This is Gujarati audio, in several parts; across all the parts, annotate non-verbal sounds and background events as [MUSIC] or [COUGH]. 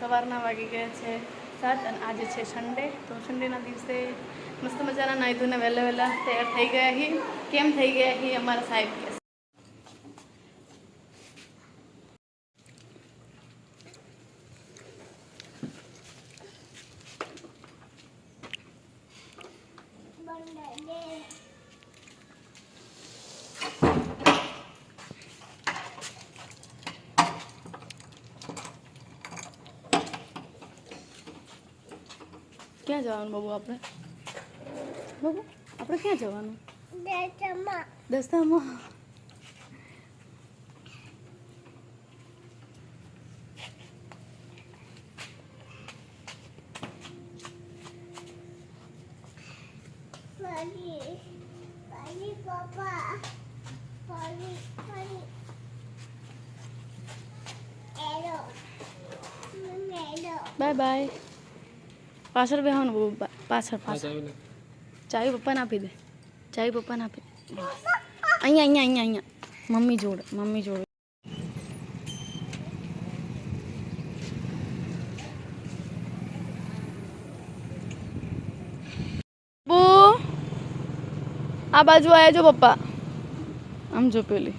સવારના વાગી ગયા છે સાત અને આજે છે સન્ડે તો સન્ડેના દિવસે મસ્ત મજાના નાહી ધોઈને વહેલા વહેલા તૈયાર થઈ ગયા હી. કેમ થઈ ગયા હી? અમારા સાહેબ કે જવાનું બાબુ આપણે? બાબુ આપણે ક્યાં જવાનું? દસ્તામાં પાછળ બેહવાનું પાછળ પાછળ. ચાવી પપ્પાને આપી દે. ચાવી પપ્પાને આપી દે. અહીંયા અહીંયા અહીંયા અહીંયા. મમ્મી જોડે મમ્મી જોડે. આ બાજુ આવ્યા જો પપ્પા. આમ જો પેલી.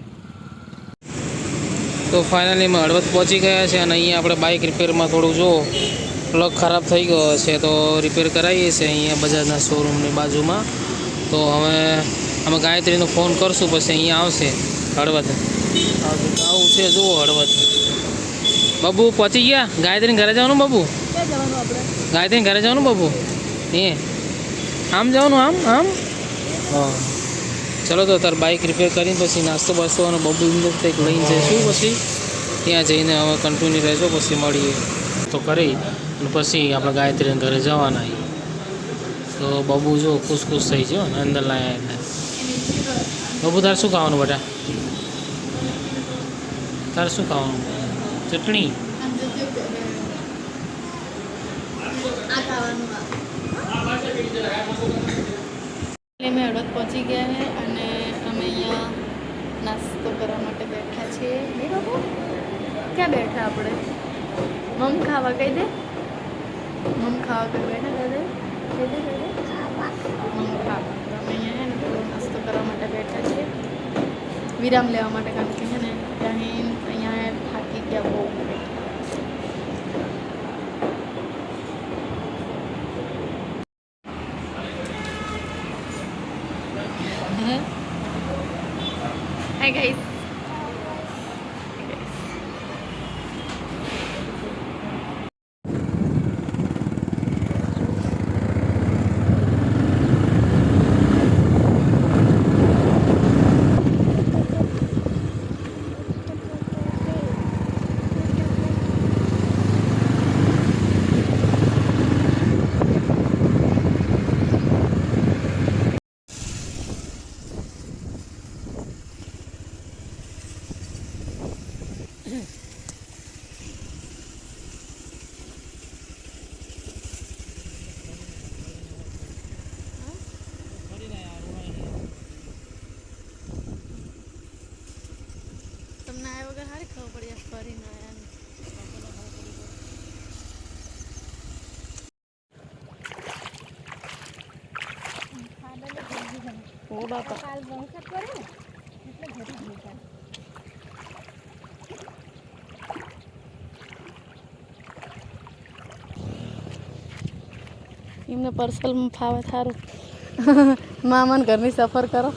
તો ફાઇનલી અમે હળવદ પહોંચી ગયા છે અને અહીંયા આપણે બાઇક રિપેરમાં થોડું જો પ્લગ ખરાબ થઈ ગયો છે તો રિપેર કરાવીએ છીએ અહીંયા બજાજના શોરૂમની બાજુમાં. તો હવે અમે ગાયત્રીનો ફોન કરશું પછી અહીંયા આવશે હળવદ. આવું છે જુઓ હળવદ. બાબુ પહોંચી ગયા? ગાયત્રી ઘરે જવાનું બાબુ? ક્યાં ગાયત્રી ઘરે જવાનું બાબુ? એ આમ જવાનું આમ આમ? હા. ચલો તો તાર બાઇક રિપેર કરીને પછી નાસ્તો બાસ્તો અને બબુ કંઈક લઈને જઈશું પછી. ત્યાં જઈને હવે કન્ટિન્યુ રહેજો પછી મળીએ. તો કરી. અને પછી આપણે ગાયત્રીને ઘરે જવાના. તો બબુ જો ખુશ ખુશ થઈ ગયો ને અંદર લાયા એટલે બબુ, તારે શું ખાવાનું બેટા? તારે શું ખાવાનું? ચટણી? અમે હળવદ પહોંચી ગયા છે અને અમે અહીંયા નાસ્તો કરવા માટે બેઠા છીએ. ક્યાં બેઠા આપણે? મમ ખાવા કહી દે. મમ ખાવા બેઠા કહી દે કહી દે કહી દે મમ ખાવા તો અમે અહીંયા છે ને થોડો નાસ્તો કરવા માટે બેઠા છીએ. વિરામ લેવા માટે કારણ કે છે ને ત્યાં અહીંયા થાકી ગયા બહુ. Hi guys. તમને આ વગર સારી ખબર પડી જાય ફરીને આયા બાપા. એમને પર્સનલમાં ફાવે થારું. [LAUGHS] મામાને ઘરની સફર કરો.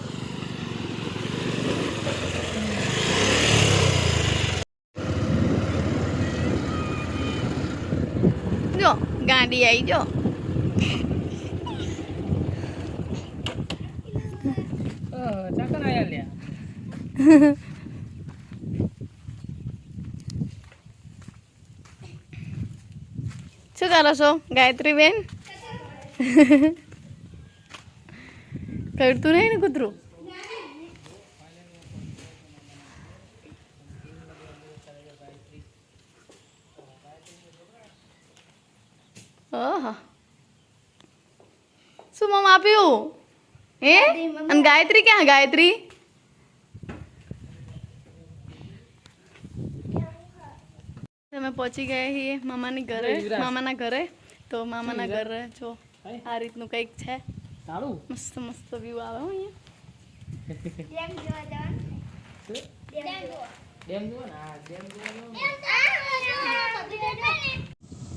જો ગાડી આવી જો. શું કરો છો? ગાયત્રી બેન કરતું નહીં ને કૂતરું? ઓહો. શું મમ આપ્યું? હે? અને ગાયત્રી ક્યાં? ગાયત્રી? અમે પહોંચી ગયા છીએ મામાની ઘરે. મામાના ઘરે. તો મામાના ઘરે જો. આ રીતનું કંઈક છે. મસ્ત મસ્ત વ્યૂ આવે હો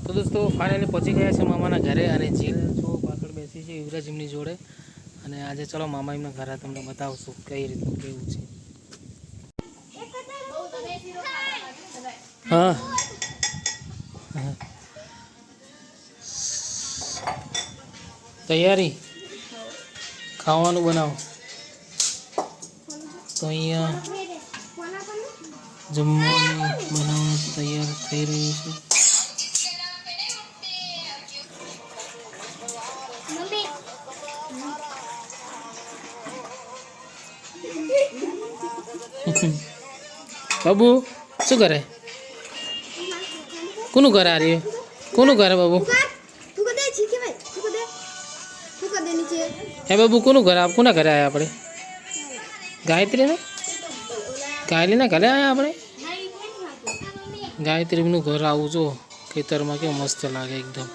તો દોસ્તો ફાઇનલી પહોંચી ગયા છે મામાના ઘરે અને જીલ જો પાછળ બેસી છે યુવરાજ એમની જોડે. અને આજે ચલો મામા એમના ઘરે તમને બતાવશું કઈ રીતનું કેવું છે. હા. તૈયારી? ખાવાનું બનાવો. તો અહીંયા જમવાનું બનાવવાનું તૈયાર થઈ રહ્યું છે. બાબુ, શું કરે? કોનું ઘર આ કોનું ઘર બાબુ? હે બાબુ કોનું ઘર આ કોના ઘરે આવ્યા આપણે? ગાયત્રીના? ઘરે આવ્યા આપણે? ગાયત્રીનું ઘર આવું જો, ખેતરમાં કેવું મસ્ત લાગે એકદમ.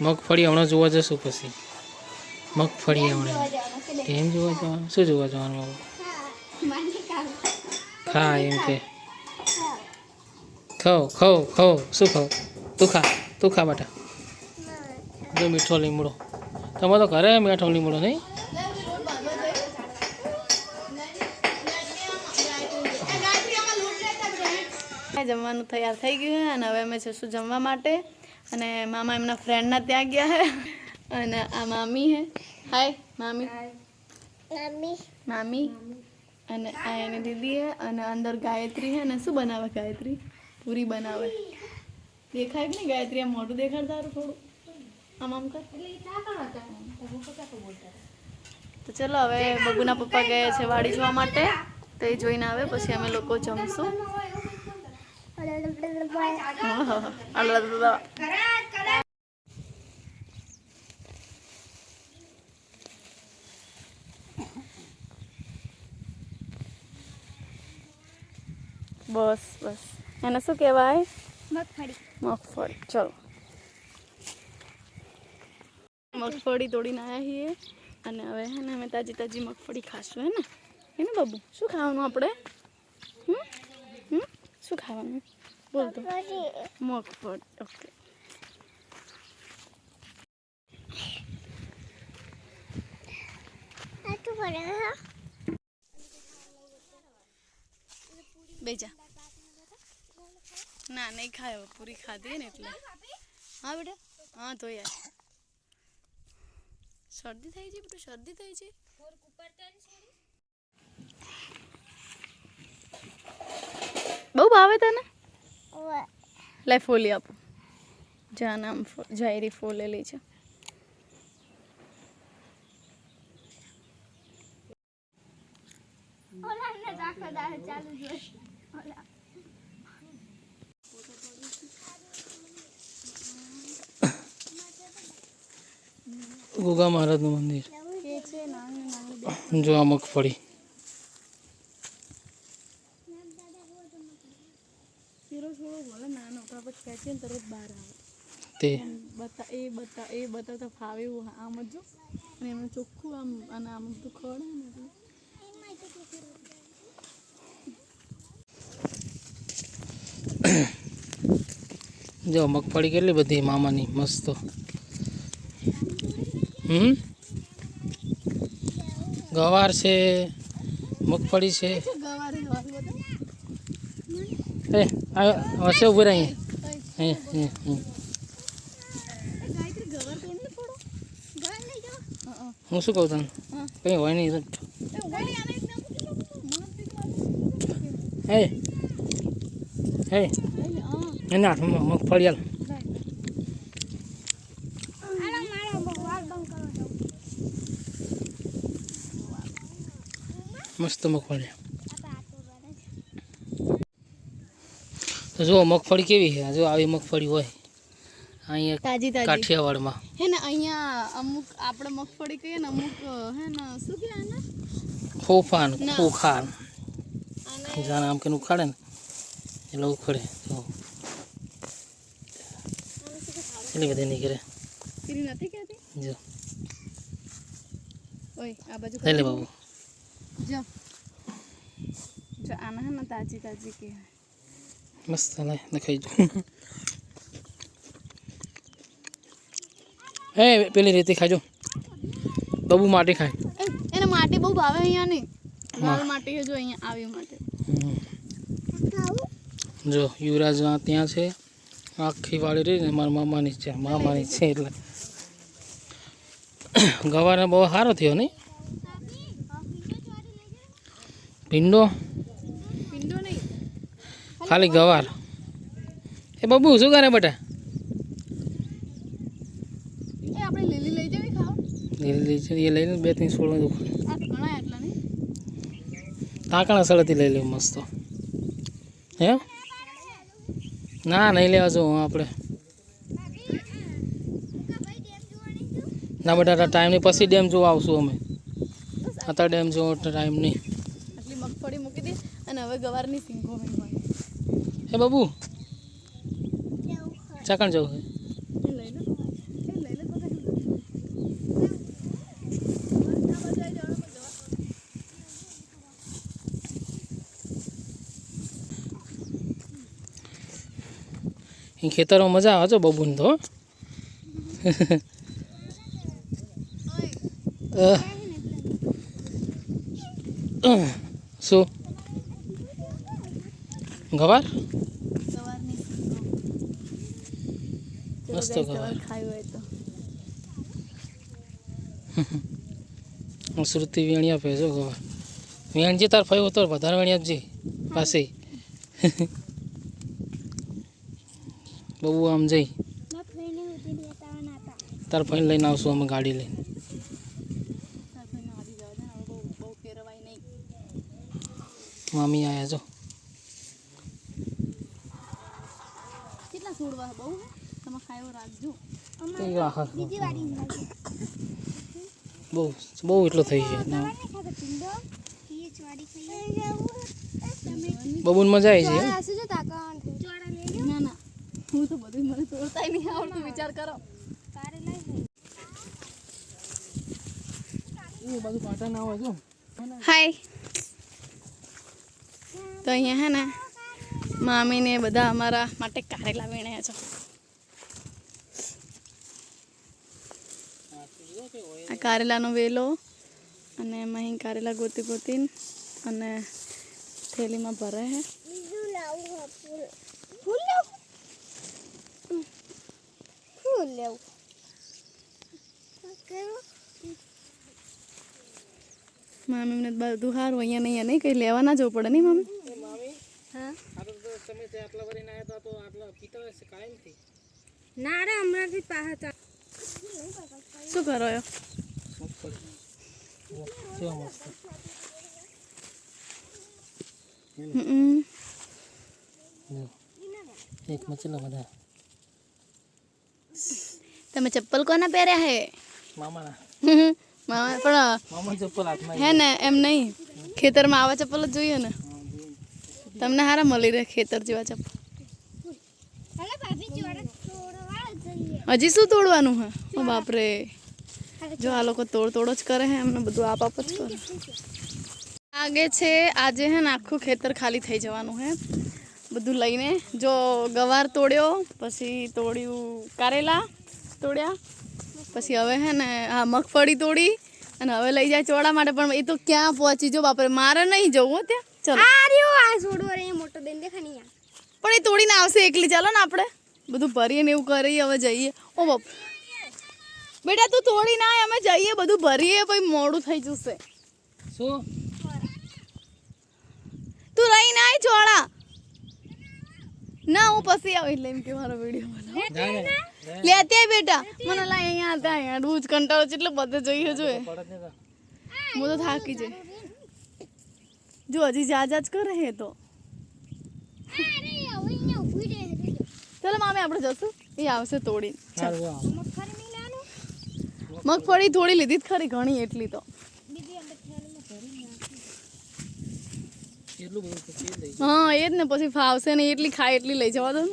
મગફળી હમણાં જોવા જશું પછી. મગફળી હમણાં. કેમ જોવા જવાનું? શું જોવા જવાનું બાબુ ખા એમ કે. ખાઓ ખાઓ ખાઓ. શું ખાઓ? તું ખા તું ખા બેટા. જો મીઠો લીમડો. તમે તો ઘરે મીઠો લીમડો નહીં? જમવાનું તૈયાર થઈ ગયું છે અને હવે અમે જશું જમવા માટે. અને મામા એમના ફ્રેન્ડના ત્યાં ગયા છે. અને આ મામી છે. હાય મામી. મામી. અને આ એની દીદી છે અને અંદર ગાયત્રી છે અને શું બનાવે ગાયત્રી? પૂરી બનાવે. દેખાય કે નહીં? ગાયત્રી આ મોઢું દેખાડતા થોડું. આમ આમ કર. તો ચલો હવે બબુના પપ્પા ગયા છે વાડી જોવા માટે. તો એ જોઈને આવે પછી અમે લોકો જમશું. બસ બસ. એને શું કહેવાય? મગફળી. ચલો. મગફળી તોડીને આવ્યા છીએ. અને હવે હે ને અમે તાજી તાજી મગફળી ખાશું, હે ને? હે ને બાબુ? શું ખાવાનું આપણે? શું ખાવાનું? બોલ મગફળી, ઓકે. બેજા ના, નહીં ખાયો પૂરી ખાધી ને એટલે. હા, બેટા? હા તો યાર શરદી થઈ છે બધું શરદી થઈ છે? બહુ ભાવે તને? લે ફોલી આપો. જા નામ જાયરી ફોલેલી છે. ગોગા મહારાજનું મંદિર. જો આ મગફળી. તે બતા એ બતા એ બતાવતા ફાવે એવું આમ જ જો. અને એમનું ચોખ્ખું આમ અને આમ બધું ખવડે ને જો મગફળી કેટલી બધી મામાની મસ્ત. હમ? ગવાર છે, મગફળી છે. એ હશે ઊભી રહી. હા શું કહું તને? કંઈ હોય નહીં. હે હે. એના હાથમાં મગફળી મસ્ત મગફળી. તો જુઓ મગફળી કેવી છે. જો આવી મગફળી હોય. અહીંયા તાજી તાજી. કાઠિયાવાડમાં. હે ને અહીંયા અમુક આપણે મગફળી કહીએ ને અમુક હે ને શું કહે આને? ખોફાન ખોખાન જાણે આમ કે ઉખાડે ને એટલે ઉખડે. જો એટલી બધી નીકળે નથી કહેતી? જો ઓય આ બાજુ લે બાબુ. જો. જો આના હે ને તાજી તાજી કે. મસ્ત લે દેખાઈ જો. હે પેલી રીતે ખાજો. બબુ માટી ખાય. એને માટી બહુ ભાવે અહીંયા નહીં. લાલ માટી છે જો અહીંયા આવી માટે. જો યુવરાજ ત્યાં છે. આખી વાળી રહી ને મારા મામાની છે. મામાની છે એટલે. ગવારને બહુ સારો થયો નહીં? ભીંડો ખાલી ગવાર. એ બબુ શું કરે બેટા? લીલી લઈ લઈને બે ત્રણ સોળ તાંકણા સળથી લઈ લેવું મસ્ત. હે? ના નહીં લેવા જવું આપણે. ના બેટા ટાઈમની પછી ડેમ જોવા આવશું અમે. અત્યારે ડેમ જોવો ટાઈમ નહીં આટલી મગફળી મૂકી દે અને હવે ગવારની સિંગો હે બાબુ? ચાકણ જવું છે ખેતરો મજા આવે છે બબુને તો. શું? ગવાર મસ્ત ગવાર. [LAUGHS] હું શ્રુતિ વેણી આપે જો ગવાર વેણજી તાર ફાઈ તો વધારે વેણી આપજે પાસે. [LAUGHS] બહુ આમ જઈ. તાર ફાઈને લઈને આવશું અમે ગાડી લઈને. મામી આયા છો કેટલા છોડવા બહુ હે તમે ખાયો રાખજો એ આખા બહુ બહુ એટલો થઈ ગયો બબુન મજા આવી છે? ના ના વિચાર કરો ના હોય તો અહીંયા હે ને, મામીને બધા અમારા માટે કારેલા વીણ્યા છે કારેલાનો વેલો અને એમાં અહીં કારેલા ગોતી ગોતીને અને થેલીમાં ભરે છે મામીને બધું સારું અહીંયા નહીં નહીં કંઈ લેવા ના જવું પડે નહીં મમ્મી મામી? હા? તો તમે તે આટલા વરીને આવ્યા તો આટલા પીતા હશે કાયમથી? ના રે હમણાંથી પાછા ચાલ શું કરો એક મચેલા બધા તમે ચપ્પલ કોના પહેર્યા હે? મામાના. મામા પણ મામા ચપ્પલ હાથમાં હે ને એમ નહીં. ખેતરમાં આવા ચપ્પલ જ જોઈએ ને. તમને હારા મળી રહે ખેતર જેવા ચપ્પલ. હજી શું તોડવાનું હા? બાપરે. જો આ લોકો તોડ તોડ જ કરે હે એમને બધું આપ આપ જ કરે. આગે છે આજે હે ને આખું ખેતર ખાલી થઈ જવાનું હે. બધું લઈને જો ગવાર તોડ્યો પછી તોડ્યું કારેલા તોડ્યા પછી હવે હે ને હા મગફળી તોડી અને હવે લઈ જાય ચોળા માટે. પણ એ તો ક્યાં પહોંચી? જો બાપરે મારે નહીં જવું ત્યાં. ચલો. આ રહ્યો આ છોડો રે મોટો બેન દેખા નહીં પણ એ તોડીને આવશે એકલી. ચાલો ને આપણે. બધું ભરીએ ને એવું કરીએ હવે જઈએ. ઓ બાપ. બેટા તું તોડી ના આય, અમે જઈએ બધું ભરીએ પછી મોડું થઈ જશે. શું? તું રહી ના આય ચોળા. ના હું પછી આવું એટલે એમ કે મારો વીડિયો બનાવો. જાય ને લે ત્યાં બેટા. મને લા અહીંયા હતા અહીંયા ડૂજ કંટાળો છે એટલે બધે જઈએ જોઈએ. પડત ને તો. હું તો થાકી જઈ. જો હજી જા જા જ કરે હે તો. અરે હવે અહીંયા ઊભી રહે છે ચાલો મામી આપણે જશું. એ આવશે તોડીને સારું જો આમ. મગફળી મિલાનું મગફળી થોડી લીધી જ ખરી ઘણી એટલી તો. હા એ જ ને પછી ફાવશે ને એટલી ખાય એટલી લઈ જવા દો ને.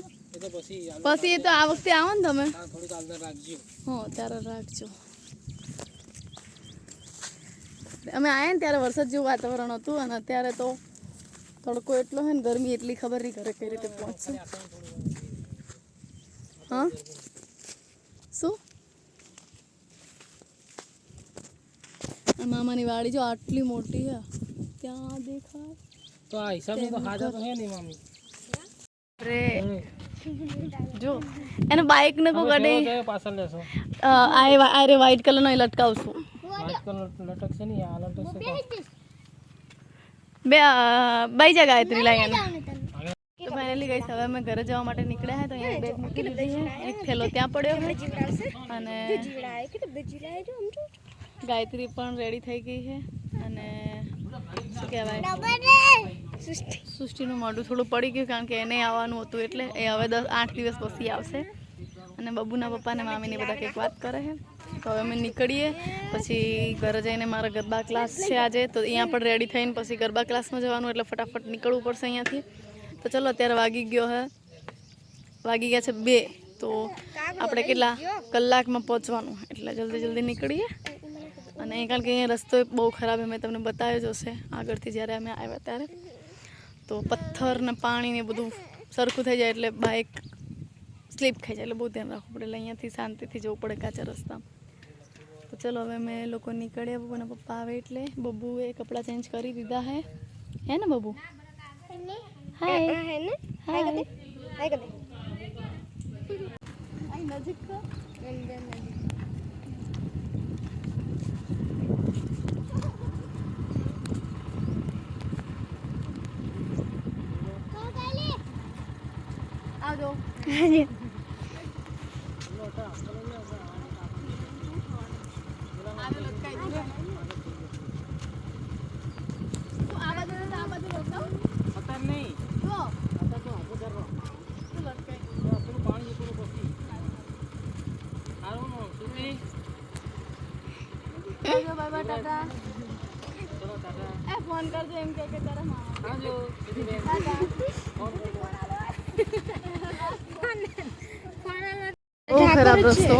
પછી એ તો આ વખતે આવો ને તમે. હા ત્યારે રાખજો. અમે આવ્યા ને ત્યારે વરસાદ જેવું વાતાવરણ હતું અને અત્યારે તો તડકો એટલો છે ને ગરમી એટલી ખબર નહીં કરે કઈ રીતે પહોંચશે. હા શું આ મામાની વાડી જો આટલી મોટી છે ત્યાં દેખાય. તો આ હિસાબે તો હાજર તો હે નહીં મામી. રે જો. એને બાઇક ને કો ગડે પાછળ લેશો? આ આ રે વ્હાઇટ કલરનો નો લટકાવશું વ્હાઇટ કલર લટકશે ને આ લટકશે બે બાઈ જા ગાયત્રી લાઈ એને તો ફાઇનલી ગઈ હવે અમે ઘરે જવા માટે નીકળ્યા હતા તો અહીંયા બેગ મૂકી દીધી છે એક થેલો ત્યાં પડ્યો છે અને ગાયત્રી પણ રેડી થઈ ગઈ છે. અને શું કહેવાય? સૃષ્ટિનું મોઢું થોડું પડી ગયું કારણ કે એને આવવાનું હતું એટલે એ હવે દસ આઠ દિવસ પછી આવશે. અને બબુના પપ્પા અને મામીને બધા કંઈક વાત કરે છે. તો હવે અમે નીકળીએ. પછી ઘરે જઈને મારા ગરબા ક્લાસ છે આજે. તો અહીંયા પણ રેડી થઈને પછી ગરબા ક્લાસમાં જવાનું એટલે ફટાફટ નીકળવું પડશે અહીંયાથી. તો ચલો, અત્યારે વાગી ગયો હે. વાગી ગયા છે બે. તો આપણે કેટલા કલાકમાં પહોંચવાનું? એટલે જલ્દી જલ્દી નીકળીએ. અને કારણ કે અહીંયા રસ્તો બહુ ખરાબ મેં તમને બતાવ્યો જ હશે આગળથી જ્યારે અમે આવ્યા ત્યારે. તો પથ્થર ને પાણી ને બધું સરખું થઈ જાય એટલે બાઇક સ્લીપ ખાઈ જાય એટલે બહુ ધ્યાન રાખવું પડે. એટલે અહીંયાથી શાંતિથી જવું પડે કાચા રસ્તા તો ચલો હવે અમે લોકો નીકળ્યા. બબુના પપ્પા આવે એટલે બબુએ કપડાં ચેન્જ કરી દીધા હે. હે ને બબુ? હાય નજીક બાજુ ને નહીં જો, અત્યારે તો હાથે ધરો તું લટકાઈ. તો પેલું પાણી જતું પછી સારું નો સુતી આવજો, bye bye, ટાટા. ચલો ટાટા એ ફોન કરજો એમ કે કે તારા મામા. આવજો સીધી બેન ટાટા. ફોન કરજો. બહુ ખરાબ રસ્તો